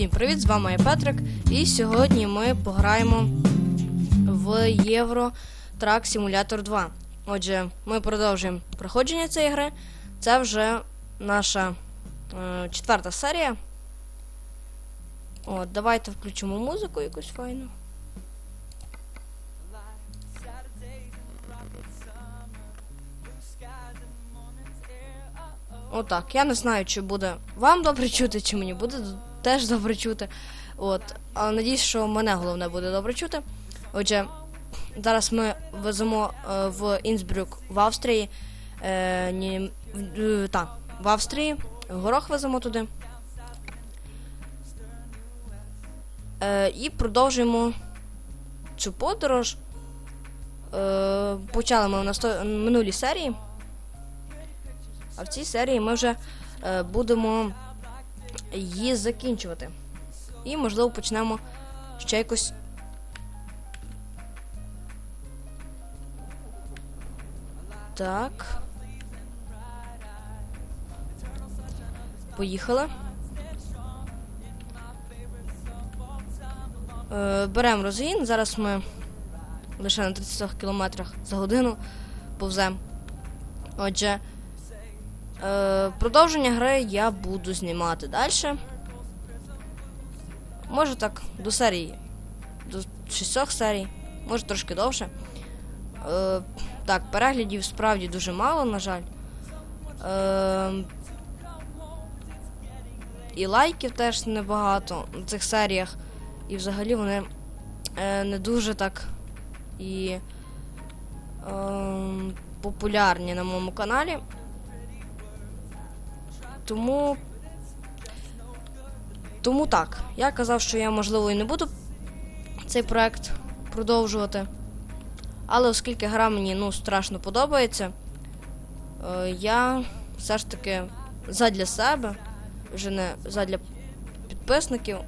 Всім привіт! З вами я Петрик. І сьогодні ми пограємо в Євро Трак Simulator 2. Отже, ми продовжуємо проходження цієї гри. Це вже наша е, четверта серія. От, давайте включимо музику якусь файну. Отак. Я не знаю, чи буде вам добре чути, чи мені буде теж добре чути. От. Але надіюсь, що мене головне буде добре чути. Отже, зараз ми веземо е, в Інсбрюк в Австрії. Е, ні, в, е, та, в Австрії. Горох веземо туди. Е, і продовжуємо цю подорож. Е, почали ми в насто... минулій серії. А в цій серії ми вже е, будемо її закінчувати. І, можливо, почнемо ще якось. Так. Поїхали. Е, беремо розгін. Зараз ми лише на 30 км за годину повземо. Отже. Е, продовження гри я буду знімати далі. Може так, до серії. До 6 серій, може трошки довше. Е, так, переглядів справді дуже мало, на жаль. Е, і лайків теж небагато на цих серіях. І взагалі вони е, не дуже так і е, популярні на моєму каналі. Тому. Тому так. Я казав, що я, можливо, і не буду цей проект продовжувати. Але оскільки гра мені ну, страшно подобається, е, я все ж таки задля себе, вже не задля підписників,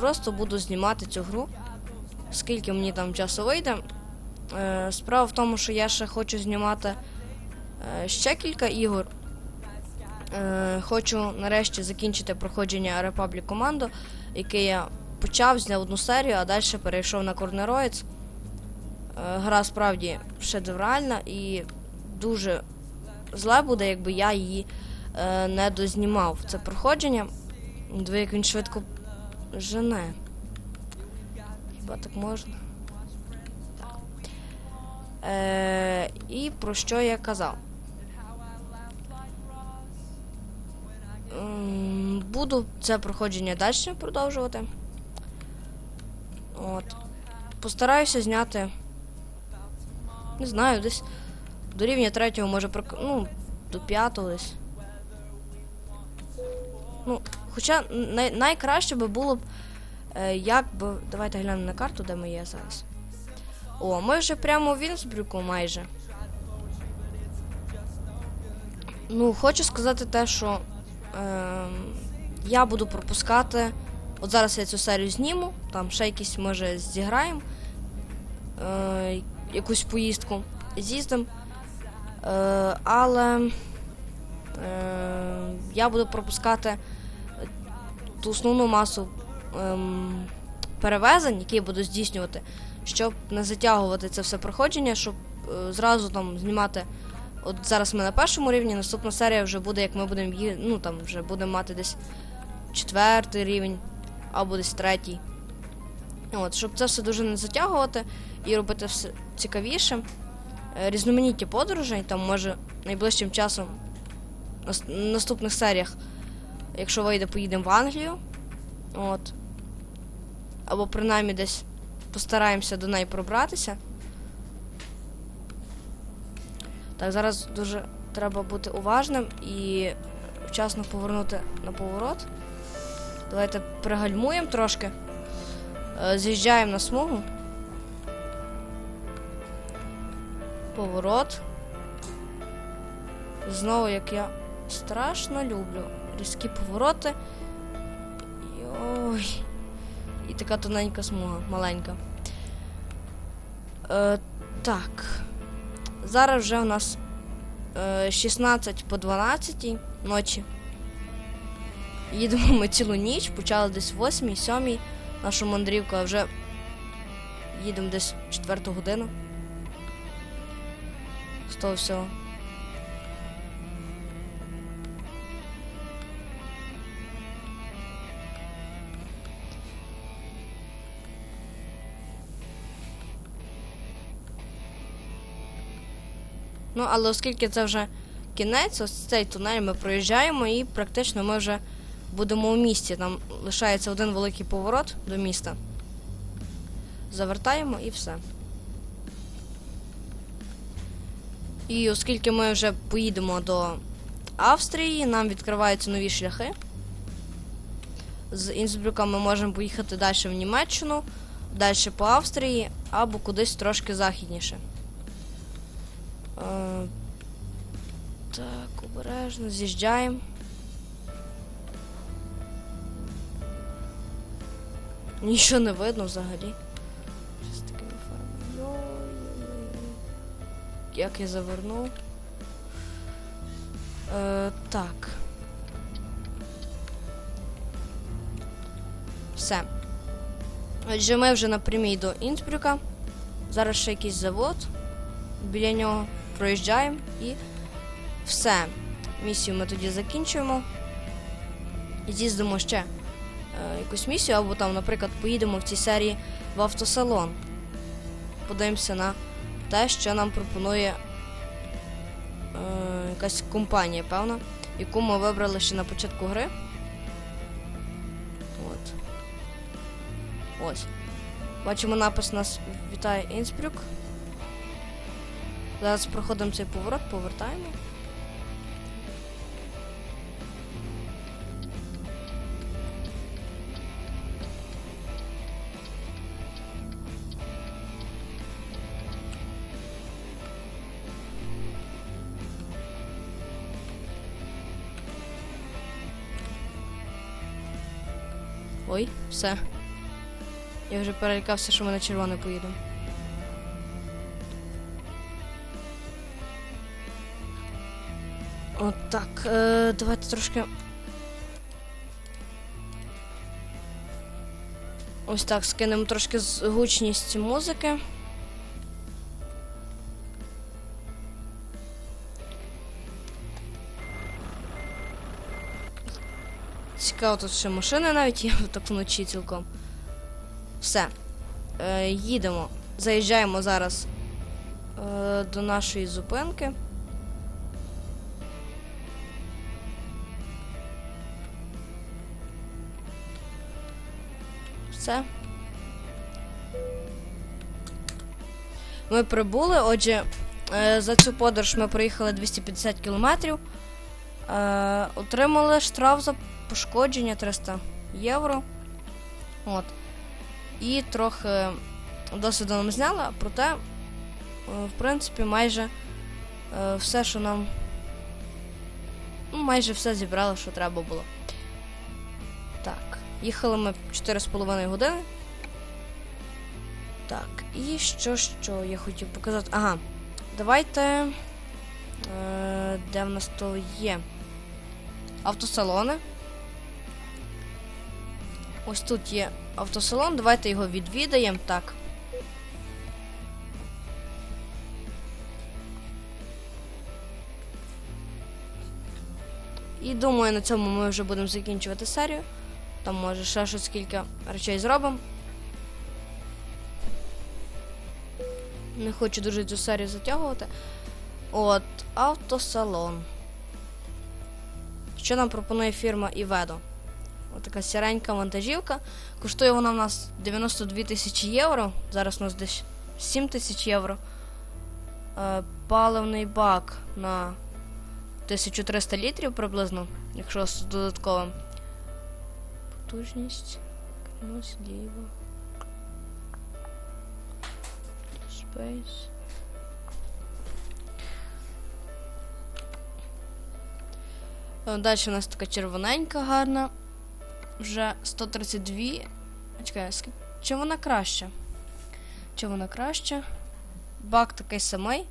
просто буду знімати цю гру, скільки мені там часу вийде. Е, справа в тому, що я ще хочу знімати е, ще кілька ігор. Е, хочу нарешті закінчити проходження Republic Commando, яке я почав, зняв одну серію, а далі перейшов на. Е, гра справді шедевральна і дуже зле буде, якби я її е, не дознімав. Це проходження. Диви, як він швидко жене. Хіба так можна? Так. Е, і про що я казав? Буду це проходження далі продовжувати. От. Постараюся зняти. Не знаю, десь до рівня третього, може, прок- ну, до п'ятого десь. Ну, хоча най- найкраще би було б, е, як би. Давайте глянемо на карту, де ми є зараз. О, ми вже прямо в Вінсбрюку майже. Ну, хочу сказати те, що Ем, я буду пропускати. От зараз я цю серію зніму, там ще якісь, може, зіграємо е, якусь поїздку з'їздимо. Е, але е, я буду пропускати ту основну масу е, перевезень, які я буду здійснювати, щоб не затягувати це все проходження, щоб е, зразу там знімати. От зараз ми на першому рівні, наступна серія вже буде, як ми будемо ну там вже будемо мати десь четвертий рівень або десь третій. От, Щоб це все дуже не затягувати і робити все цікавіше. Е, Різноманіття подорожей, там може найближчим часом на наступних серіях, якщо вийде, поїдемо в Англію. От. Або принаймні десь постараємося до неї пробратися. Так, зараз дуже треба бути уважним і вчасно повернути на поворот. Давайте пригальмуємо трошки. Е, З'їжджаємо на смугу. Поворот. Знову, як я страшно люблю. Різкі повороти. Йой. І така тоненька смуга, маленька. Е, Так. Зараз вже у нас е, 16 по 12 ночі. Їдемо ми цілу ніч, почали десь в 8 7 нашу мандрівку, а вже їдемо десь в 4 годину. З того всього. Ну, але оскільки це вже кінець, ось цей тунель ми проїжджаємо і практично ми вже будемо у місті. Там лишається один великий поворот до міста. Завертаємо і все. І оскільки ми вже поїдемо до Австрії, нам відкриваються нові шляхи. З Інсбрюка ми можемо поїхати далі в Німеччину, далі по Австрії або кудись трошки західніше. Е, так, обережно, з'їжджаємо. Нічого не видно взагалі. Що з такими фарбами? Як я завернув. Е, так. Все. Отже, ми вже напрямій до Інсбрюка. Зараз ще якийсь завод. Біля нього проїжджаємо і все. Місію ми тоді закінчуємо. І з'їздимо ще якусь місію, або там, наприклад, поїдемо в цій серії в автосалон. Подивимося на те, що нам пропонує е, якась компанія, певно, яку ми вибрали ще на початку гри. От. Ось. Бачимо напис нас вітає Інсбрюк. Зараз проходимо цей поворот, повертаємо. Ой, все. Я вже перелякався, що ми на червоне поїдемо. От так. Е, давайте трошки. Ось так, скинемо трошки з- гучність музики. Цікаво, тут ще машини навіть є так вночі цілком. Все. Е, їдемо. Заїжджаємо зараз е, до нашої зупинки. Все. Ми прибули, отже, е, за цю подорож ми проїхали 250 кілометрів. Е, отримали штраф за пошкодження 300 євро. От. І трохи досвіду нам зняли, проте, е, в принципі, майже е, все, що нам. Ну, майже все зібрали, що треба було. Так. Їхали ми 4,5 години. Так, і що, що я хотів показати. Ага, давайте. Е, де в нас то є? Автосалони. Ось тут є автосалон, давайте його відвідаємо. Так. І думаю, на цьому ми вже будемо закінчувати серію. Там може ще щось кілька речей зробимо. Не хочу дуже цю серію затягувати. От, автосалон. Що нам пропонує фірма Іведо? Така сіренька вантажівка. Коштує вона в нас 92 тисячі євро. Зараз у нас десь 7 тисяч євро. Е, паливний бак на 1300 літрів приблизно, якщо з додатковим. Потужність. Кермось ліво. Space. Далі у нас така червоненька гарна. Вже 132. Чекай, чи вона краща? Чи вона краща? Бак такий самий.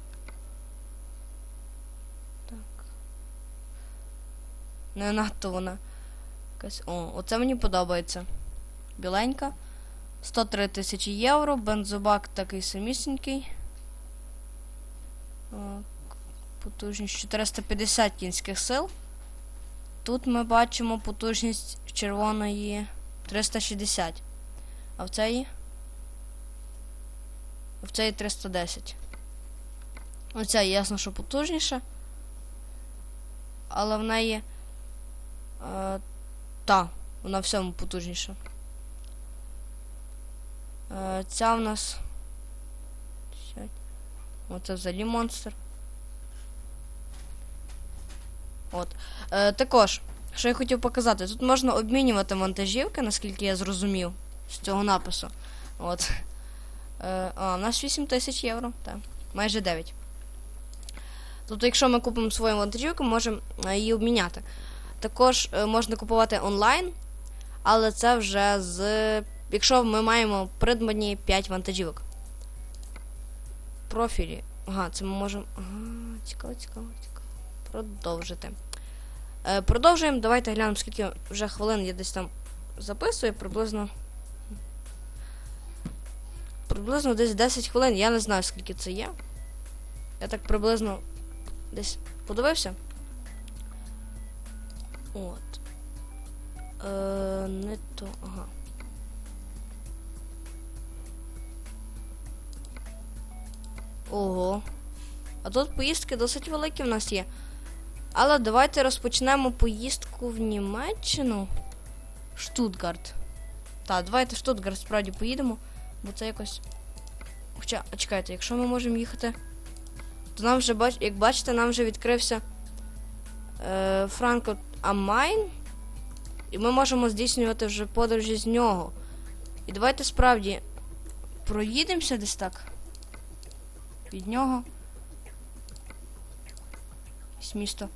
Так. Не надто вона Якась. О, оце мені подобається. Біленька. 103 тисячі євро, бензобак такий самісінький. Потужність 450 кінських сил. Тут ми бачимо потужність червоної 360. А в цей. В цей 310. Оця ясно, що потужніша. Але в неї. Е, та, вона всьому потужніша. Е, ця в нас. Оце взагалі монстр. От. Е, також, що я хотів показати, тут можна обмінювати вантажівки, наскільки я зрозумів, з цього напису. От. Е, а, у нас 8 тисяч євро, так. Майже 9. Тобто, якщо ми купимо свою вантажівку, можемо е, її обміняти. Також е, можна купувати онлайн, але це вже з. Якщо ми маємо придбані 5 вантажівок. Профілі. Ага, це ми можемо. Ага, цікаво, цікаво, цікаво. Продовжити. Е, продовжуємо. Давайте глянемо, скільки вже хвилин я десь там записую. Приблизно. Приблизно десь 10 хвилин. Я не знаю, скільки це є. Я так приблизно десь подивився. От. Е, не то. Ага. Ого. А тут поїздки досить великі в нас є. Але давайте розпочнемо поїздку в Німеччину. Штутгарт. Так, давайте в Штутгарт справді поїдемо, бо це якось. Хоча, чекайте, якщо ми можемо їхати. То нам вже як бачите, нам вже відкрився е, Франко Амайн. І ми можемо здійснювати вже подорожі з нього. І давайте справді проїдемося десь так. Від нього. Місто.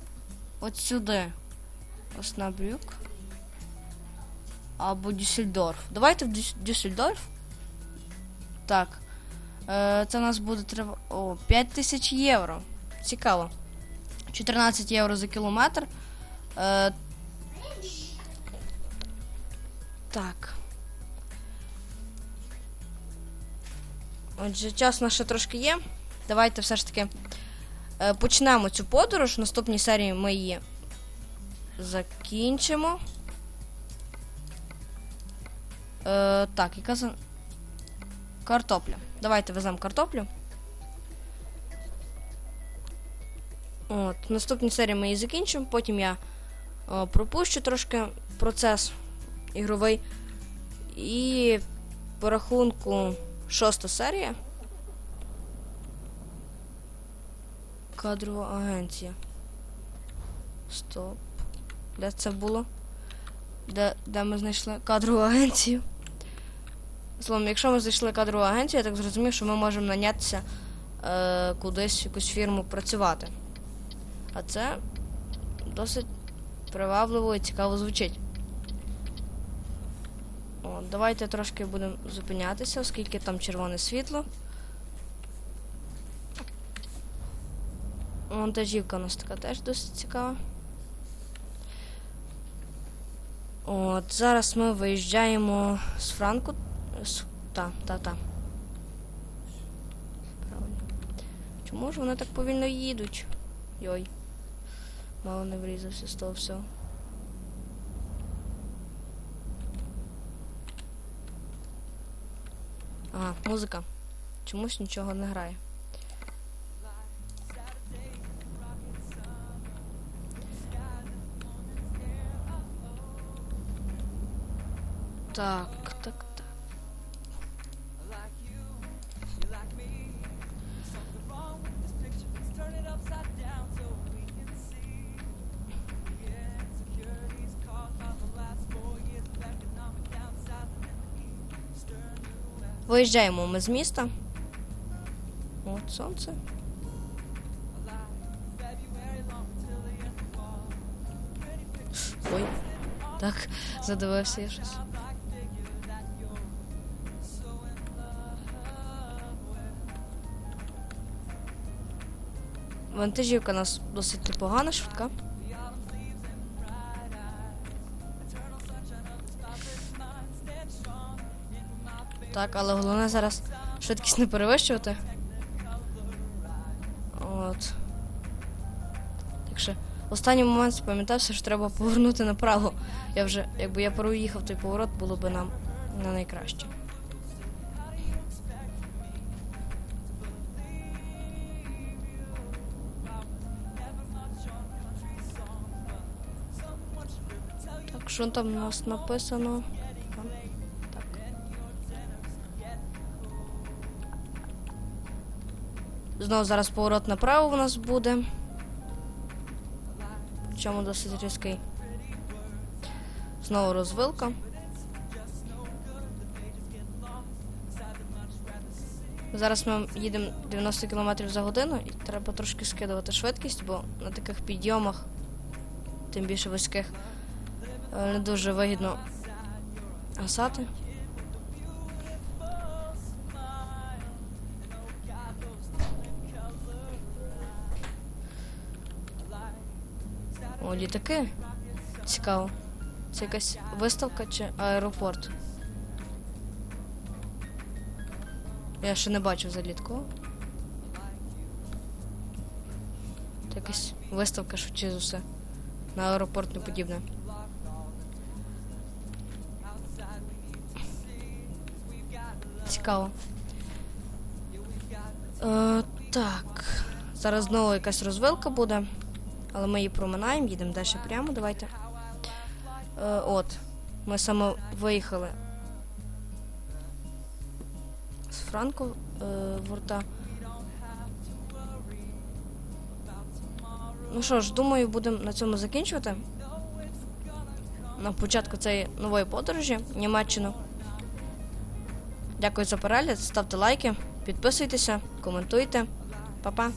От сюди. Оснабрюк. Або Дюссельдорф. Давайте в Дюс- Дюссельдорф. Так. Е, це у нас буде треба. О, 5 тисяч євро. Цікаво. 14 євро за кілометр. Е, так. Отже, час наш ще трошки є. Давайте все ж таки е, Почнемо цю подорож. В наступній серії ми її закінчимо. Е, так, яка за. Картопля. Давайте веземо картоплю. От, в серії ми її закінчимо, потім я е, пропущу трошки процес ігровий. І по рахунку шоста серія. Кадрова агенція. Стоп. Де це було? Де, де ми знайшли кадрову агенцію? Словом, якщо ми знайшли кадрову агенцію, я так зрозумів, що ми можемо нанятися е, кудись в якусь фірму працювати. А це досить привабливо і цікаво звучить. О, давайте трошки будемо зупинятися, оскільки там червоне світло. Монтажівка у нас така теж досить цікава. От, зараз ми виїжджаємо з Франку. З... Та, та, та. Правильно. Чому ж вони так повільно їдуть? Йой. Мало не врізався з того всього. Ага, музика. Чомусь нічого не грає. Так, так, так. Виїжджаємо ми з міста. От сонце. Ой. Так, задивився я щось. Вантажівка у нас досить погана, швидка. Так, але головне зараз швидкість не перевищувати. От. Так що, останній момент спам'ятався, що треба повернути направо. Я вже, якби я проїхав той поворот, було би нам не найкраще. Що там у нас написано? Так. Знову зараз поворот направо у нас буде. Причому досить різкий. Знову розвилка. Зараз ми їдемо 90 км за годину і треба трошки скидувати швидкість, бо на таких підйомах, тим більше вузьких, не дуже вигідно гасати. О, літаки. Цікаво. Це якась виставка чи аеропорт? Я ще не бачив такого. Це якась виставка швидше за все. На аеропорт не подібне. Цікаво. Е, так. Зараз знову якась розвилка буде. Але ми її проминаємо, їдемо далі прямо. Давайте. Е, от. Ми саме виїхали з Франко е, Ворта. Ну що ж, думаю, будемо на цьому закінчувати. На початку цієї нової подорожі Німеччину. Дякую за перегляд, ставте лайки, підписуйтеся, коментуйте. Па-па.